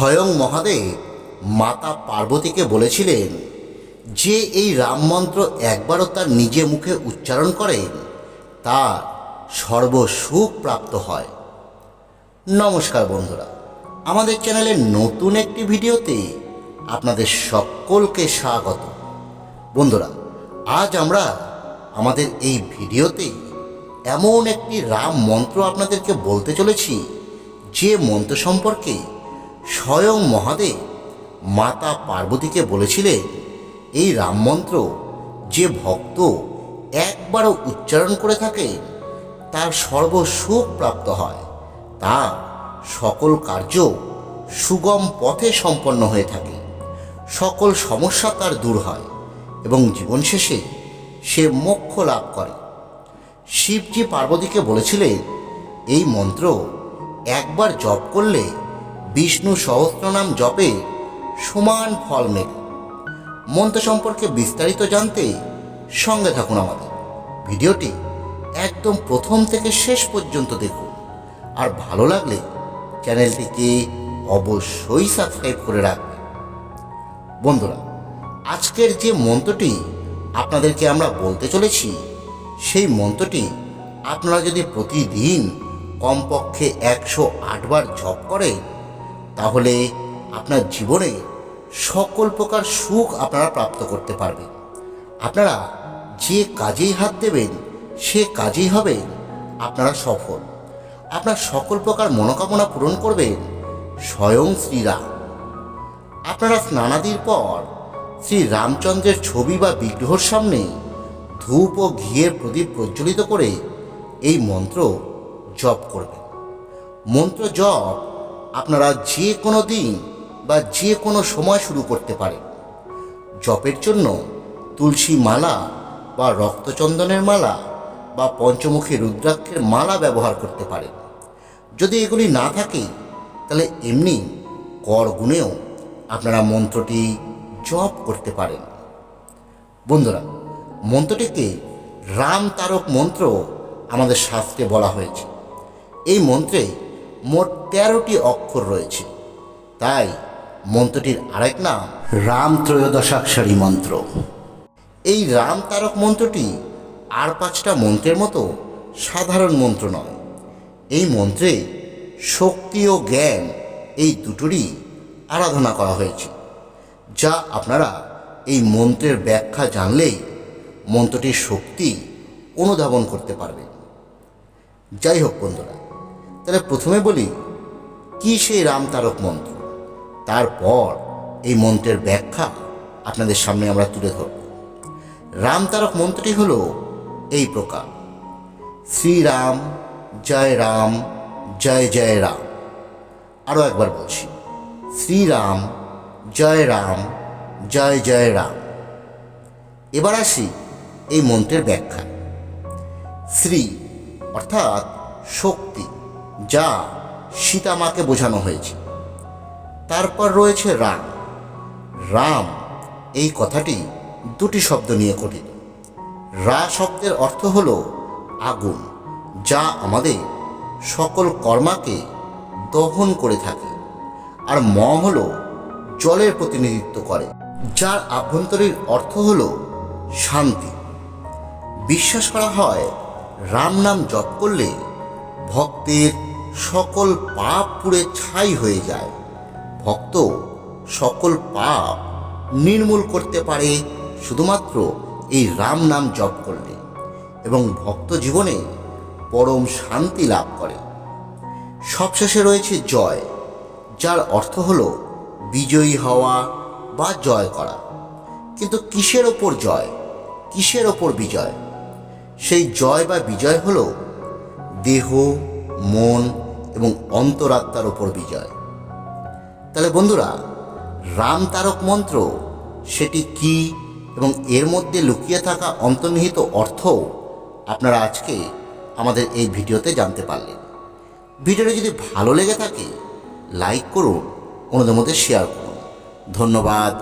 স্বয়ং মহাদেব মাতা পার্বতীকে বলেছিলেন, যে এই রাম মন্ত্র একবারও তার নিজে মুখে উচ্চারণ করেন তার সর্বসুখ প্রাপ্ত হয়। নমস্কার বন্ধুরা, আমাদের চ্যানেলের নতুন একটি ভিডিওতে আপনাদের সকলকে স্বাগত। বন্ধুরা, আজ আমরা আমাদের এই ভিডিওতে এমন একটি রাম মন্ত্র আপনাদেরকে বলতে চলেছি, যে মন্ত্র সম্পর্কে স্বয়ং মহাদেব মাতা পার্বতীকে বলেছিলেন এই রামমন্ত্র যে ভক্ত একবারও উচ্চারণ করে থাকে, তার সর্বসুখ প্রাপ্ত হয়। তা সকল কার্য সুগম পথে সম্পন্ন হয়ে থাকে। সকল সমস্যা তার দূর হয় এবং জীবন শেষে সে মোক্ষ লাভ করে। শিবজি পার্বতীকে বলেছিলেন এই মন্ত্র একবার জপ করলে বিষ্ণু সহস্রনাম জপে সমান ফল মেলে। মন্ত্র সম্পর্কে বিস্তারিত জানতে সঙ্গে থাকুন আমাদের। ভিডিওটি একদম প্রথম থেকে শেষ পর্যন্ত দেখুন। আর ভালো লাগলে চ্যানেলটিকে অবশ্যই সাবস্ক্রাইব করে রাখবেন। বন্ধুরা, আজকের যে মন্ত্রটি আপনাদেরকে আমরা বলতে চলেছি, সেই মন্ত্রটি আপনারা যদি প্রতিদিন কমপক্ষে একশো আটবার জপ করেন তাহলে আপনার জীবনে সকল প্রকার সুখ আপনারা প্রাপ্ত করতে পারবেন। আপনারা যে কাজেই হাত দেবেন, সে কাজেই হবে আপনারা সফল। আপনার সকল প্রকার মনোকামনা পূরণ করবেন স্বয়ং শ্রীরাম। আপনারা স্নানাদির পর শ্রী রামচন্দ্রের ছবি বা বিগ্রহর সামনে ধূপ ও ঘিয়ের প্রদীপ প্রজ্বলিত করে এই মন্ত্র জপ করবেন। মন্ত্র জপ আপনারা যে কোনো দিন বা যে কোনো সময় শুরু করতে পারেন জপের জন্য তুলসী মালা বা রক্তচন্দনের মালা বা পঞ্চমুখী রুদ্রাক্ষের মালা ব্যবহার করতে পারেন যদি এগুলি না থাকে, তাহলে এমনি কর গুণেও আপনারা মন্ত্রটি জপ করতে পারেন। বন্ধুরা, মন্ত্রটিকে রাম তারক মন্ত্র আমাদের শাস্ত্রে বলা হয়েছে। এই মন্ত্রে মোট তেরোটি অক্ষর রয়েছে। তাই মন্ত্রটির আরেক নাম রাম ত্রয়োদশাক্ষরী মন্ত্র। এই রাম তারক মন্ত্রটি আর পাঁচটা মন্ত্রের মতো সাধারণ মন্ত্র নয়। এই মন্ত্রে শক্তি ও জ্ঞান এই দুটোরই আরাধনা করা হয়েছে। যা আপনারা এই মন্ত্রের ব্যাখ্যা জানলেই মন্ত্রটির শক্তি অনুধাবন করতে পারবেন। যাই হোক বন্ধুরা তাহলে প্রথমে বলি, কি সেই রাম তারক মন্ত্র? তারপর এই মন্ত্রের ব্যাখ্যা আপনাদের সামনে আমরা তুলে ধরব। রাম তারক মন্ত্রটি হল এই প্রকার, শ্রীরাম, জয় রাম, জয় জয় রাম। আরও একবার বলছি, শ্রীরাম, জয় রাম, জয় জয় রাম। এবার আসি এই মন্ত্রের ব্যাখ্যা। শ্রী অর্থাৎ শক্তি। যা সীতামাকে বোঝানো হয়েছে। তারপর রয়েছে রাম। রাম, এই কথাটি দুটি শব্দ নিয়ে গঠিত। রা শব্দের অর্থ হল আগুন, যা আমাদের সকল কর্মাকে দহন করে থাকে, আর ম হল জলের প্রতিনিধিত্ব করে, যার আভ্যন্তরীণ অর্থ হল শান্তি। বিশ্বাস করা হয় রাম নাম জপ করলে ভক্তের সকল পাপ পুড়ে ছাই হয়ে যায়। ভক্ত সকল পাপ নির্মূল করতে পারে, শুধুমাত্র এই রাম নাম জপ করলে এবং ভক্ত জীবনে পরম শান্তি লাভ করে। সবশেষে রয়েছে জয়, যার অর্থ হলো বিজয়ী হওয়া বা জয় করা। কিন্তু কিসের ওপর জয়? কিসের ওপর বিজয়? সেই জয় বা বিজয় হলো দেহ, মন এবং অন্তরাত্মার ওপর বিজয়। তাহলে বন্ধুরা, রাম তারক মন্ত্র সেটি কি এবং এর মধ্যে লুকিয়ে থাকা অন্তর্নিহিত অর্থ আপনারা আজকে আমাদের এই ভিডিওতে জানতে পারলেন। ভিডিওটি যদি ভালো লেগে থাকে, লাইক করুন, অন্যদের মধ্যে শেয়ার করুন। ধন্যবাদ